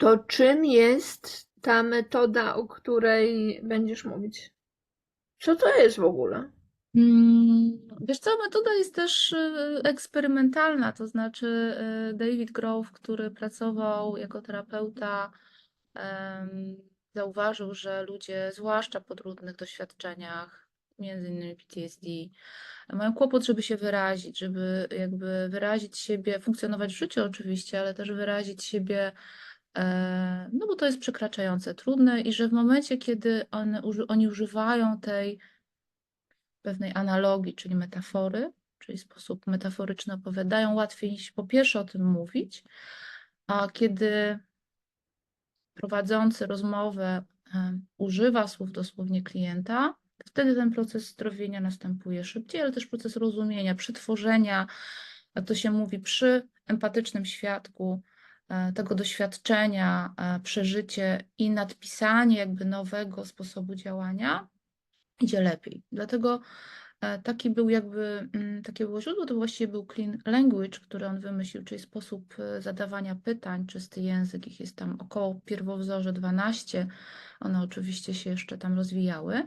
To czym jest ta metoda, o której będziesz mówić? Co to jest w ogóle? Mm, Wiesz co, metoda jest też y, eksperymentalna, to znaczy y, David Grove, który pracował jako terapeuta, zauważył, że ludzie, zwłaszcza po trudnych doświadczeniach, między innymi PTSD, mają kłopot, żeby się wyrazić, żeby jakby wyrazić siebie, funkcjonować w życiu oczywiście, ale też wyrazić siebie, no bo to jest przekraczające, trudne i że w momencie, kiedy one, oni używają tej pewnej analogii, czyli metafory, czyli sposób metaforyczny opowiadają, łatwiej po pierwsze o tym mówić, a kiedy prowadzący rozmowę e, używa słów dosłownie klienta, wtedy ten proces zdrowienia następuje szybciej, ale też proces rozumienia, przetworzenia, jak to się mówi, przy empatycznym świadku e, tego doświadczenia, e, przeżycie i nadpisanie jakby nowego sposobu działania idzie lepiej. Dlatego e, taki był jakby, mm, takie było źródło, to właściwie był clean language, który on wymyślił, czyli sposób e, zadawania pytań, czysty język, ich jest tam około pierwowzorze 12, one oczywiście się jeszcze tam rozwijały.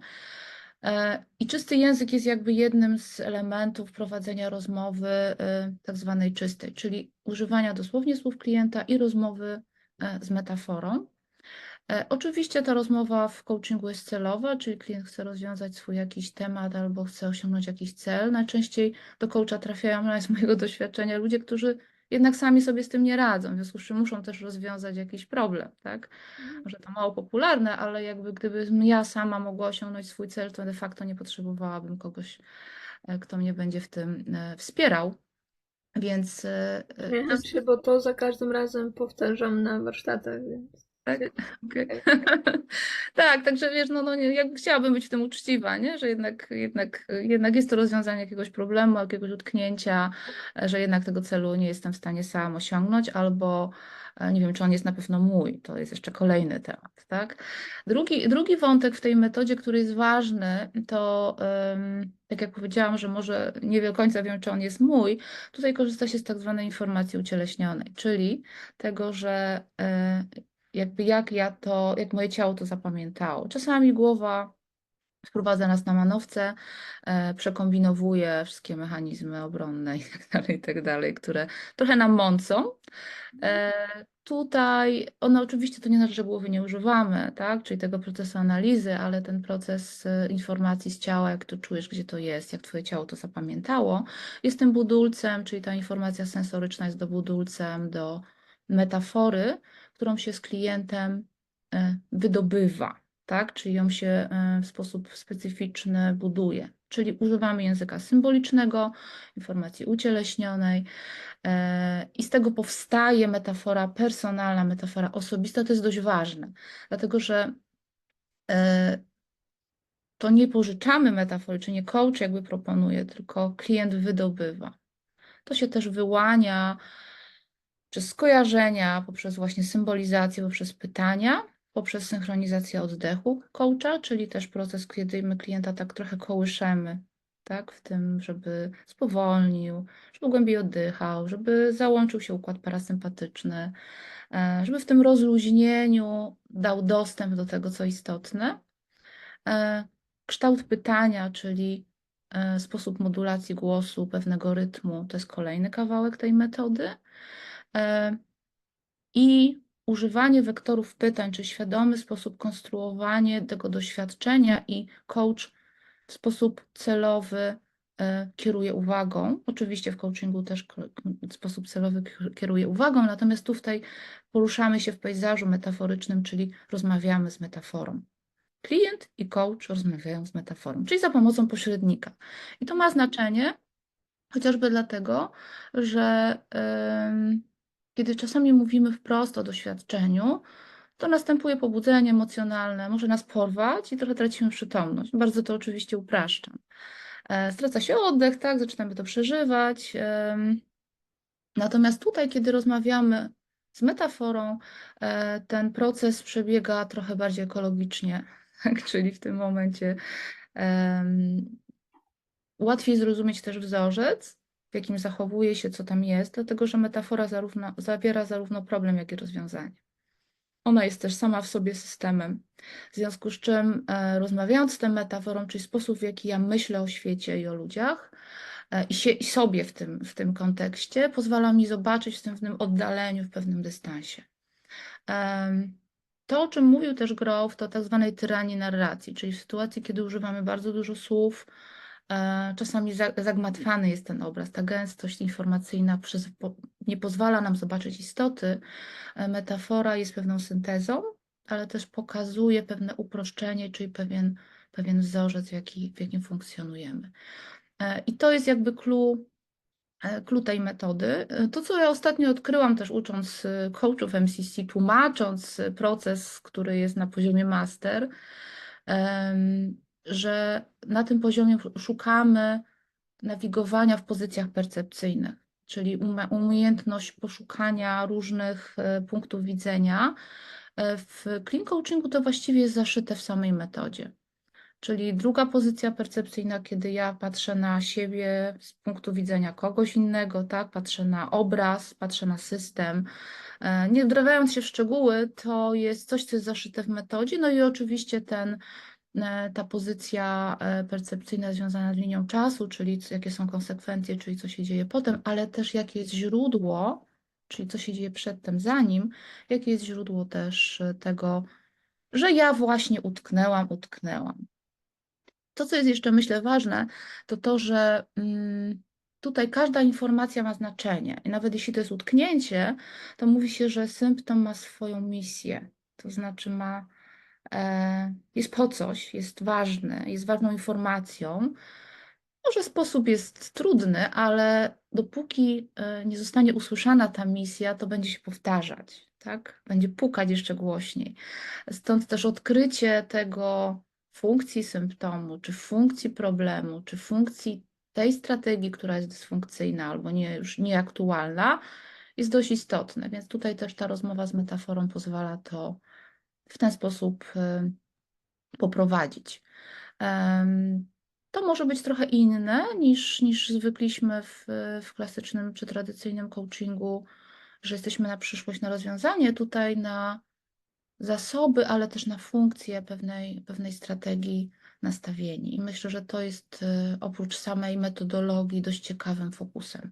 E, I czysty język jest jakby jednym z elementów prowadzenia rozmowy e, tak zwanej czystej, czyli używania dosłownie słów klienta i rozmowy e, z metaforą. Oczywiście ta rozmowa w coachingu jest celowa, czyli klient chce rozwiązać swój jakiś temat albo chce osiągnąć jakiś cel. Najczęściej do coacha trafiają, z mojego doświadczenia, ludzie, którzy jednak sami sobie z tym nie radzą, w związku z czym muszą też rozwiązać jakiś problem, tak? Może to mało popularne, ale jakby gdybym ja sama mogła osiągnąć swój cel, to de facto nie potrzebowałabym kogoś, e, kto mnie będzie w tym e, wspierał. Więc e, e, się, bo to za każdym razem powtarzam na warsztatach, więc... tak. Okej. Tak, także wiesz, no, no nie, jak chciałabym być w tym uczciwa, nie? Że jednak, jednak, jednak jest to rozwiązanie jakiegoś problemu, jakiegoś utknięcia, że jednak tego celu nie jestem w stanie sam osiągnąć, albo e, nie wiem, czy on jest na pewno mój. To jest jeszcze kolejny temat, tak? Drugi, drugi wątek w tej metodzie, który jest ważny, to em, tak jak powiedziałam, że może nie do końca wiem, czy on jest mój, tutaj korzysta się z tak zwanej informacji ucieleśnionej, czyli tego, że e, jakby jak ja to, jak moje ciało to zapamiętało. Czasami głowa wprowadza nas na manowce, e, przekombinowuje wszystkie mechanizmy obronne i tak dalej, i tak dalej, które trochę nam mącą. E, Tutaj, one oczywiście to nie znaczy, że głowy nie używamy, tak, czyli tego procesu analizy, ale ten proces e, informacji z ciała, jak to czujesz, gdzie to jest, jak twoje ciało to zapamiętało, jest tym budulcem, czyli ta informacja sensoryczna jest do budulcem, do metafory, którą się z klientem e, wydobywa, tak? Czyli ją się e, w sposób specyficzny buduje. Czyli używamy języka symbolicznego, informacji ucieleśnionej e, i z tego powstaje metafora personalna, metafora osobista. To jest dość ważne, dlatego że to nie pożyczamy metafory, czy nie coach jakby proponuje, tylko klient wydobywa. To się też wyłania przez skojarzenia, poprzez właśnie symbolizację, poprzez pytania, poprzez synchronizację oddechu coacha, czyli też proces, kiedy my klienta tak trochę kołyszemy, tak, w tym, żeby spowolnił, żeby głębiej oddychał, żeby załączył się układ parasympatyczny, e, żeby w tym rozluźnieniu dał dostęp do tego, co istotne. E, Kształt pytania, czyli e, sposób modulacji głosu, pewnego rytmu, to jest kolejny kawałek tej metody. E, I używanie wektorów pytań, czy świadomy sposób konstruowanie tego doświadczenia i coach w sposób celowy e, kieruje uwagą. Oczywiście w coachingu też w sposób celowy ki- kieruje uwagą, natomiast tutaj poruszamy się w pejzażu metaforycznym, czyli rozmawiamy z metaforą. Klient i coach rozmawiają z metaforą, czyli za pomocą pośrednika. I to ma znaczenie chociażby dlatego, że em, kiedy czasami mówimy wprost o doświadczeniu, to następuje pobudzenie emocjonalne, może nas porwać i trochę tracimy przytomność. Bardzo to oczywiście upraszczam. E, Straca się oddech, tak, zaczynamy to przeżywać. Natomiast tutaj, kiedy rozmawiamy z metaforą, e, ten proces przebiega trochę bardziej ekologicznie, czyli w tym momencie łatwiej zrozumieć też wzorzec, w jakim zachowuje się, co tam jest, dlatego że metafora zarówno, zawiera zarówno problem, jak i rozwiązanie. Ona jest też sama w sobie systemem. W związku z czym, e, rozmawiając z tą metaforą, czyli sposób, w jaki ja myślę o świecie i o ludziach, e, i, się, i sobie w tym, w tym kontekście, pozwala mi zobaczyć w tym, w oddaleniu, w pewnym dystansie. Em, To, o czym mówił też Grow, to tak zwanej tyranii narracji, czyli w sytuacji, kiedy używamy bardzo dużo słów, e, czasami za- zagmatwany jest ten obraz, ta gęstość informacyjna nie pozwala nam zobaczyć istoty. E, Metafora jest pewną syntezą, ale też pokazuje pewne uproszczenie, czyli pewien, pewien wzorzec, w, jaki, w jakim funkcjonujemy. E, I to jest jakby clue, e, clue tej metody. E, To, co ja ostatnio odkryłam też ucząc e, coachów MCC, tłumacząc e, proces, który jest na poziomie master, że na tym poziomie szukamy nawigowania w pozycjach percepcyjnych, czyli umie- umiejętność poszukania różnych e, punktów widzenia. E, W clean coachingu to właściwie jest zaszyte w samej metodzie. Czyli druga pozycja percepcyjna, kiedy ja patrzę na siebie z punktu widzenia kogoś innego, tak? Patrzę na obraz, patrzę na system. E, Nie wdrażając się w szczegóły, to jest coś, co jest zaszyte w metodzie. No i oczywiście ten, ta pozycja e, percepcyjna związana z linią czasu, czyli jakie są konsekwencje, czyli co się dzieje potem, ale też jakie jest źródło, czyli co się dzieje przedtem, zanim, jakie jest źródło też e, tego, że ja właśnie utknęłam, utknęłam. To, co jest jeszcze myślę ważne, to to, że mm, tutaj każda informacja ma znaczenie. I nawet jeśli to jest utknięcie, to mówi się, że symptom ma swoją misję. To znaczy ma, e, jest po coś, jest ważny, jest ważną informacją. Może sposób jest trudny, ale dopóki e, nie zostanie usłyszana ta misja, to będzie się powtarzać, tak? Będzie pukać jeszcze głośniej. Stąd też odkrycie tego funkcji symptomu, czy funkcji problemu, czy funkcji tej strategii, która jest dysfunkcyjna albo nie, już nieaktualna, jest dość istotne. Więc tutaj też ta rozmowa z metaforą pozwala to w ten sposób y, poprowadzić. To może być trochę inne niż, niż zwykliśmy w, w klasycznym czy tradycyjnym coachingu, że jesteśmy na przyszłość, na rozwiązanie, tutaj na zasoby, ale też na funkcję pewnej, pewnej strategii nastawieni. I myślę, że to jest y, oprócz samej metodologii dość ciekawym fokusem.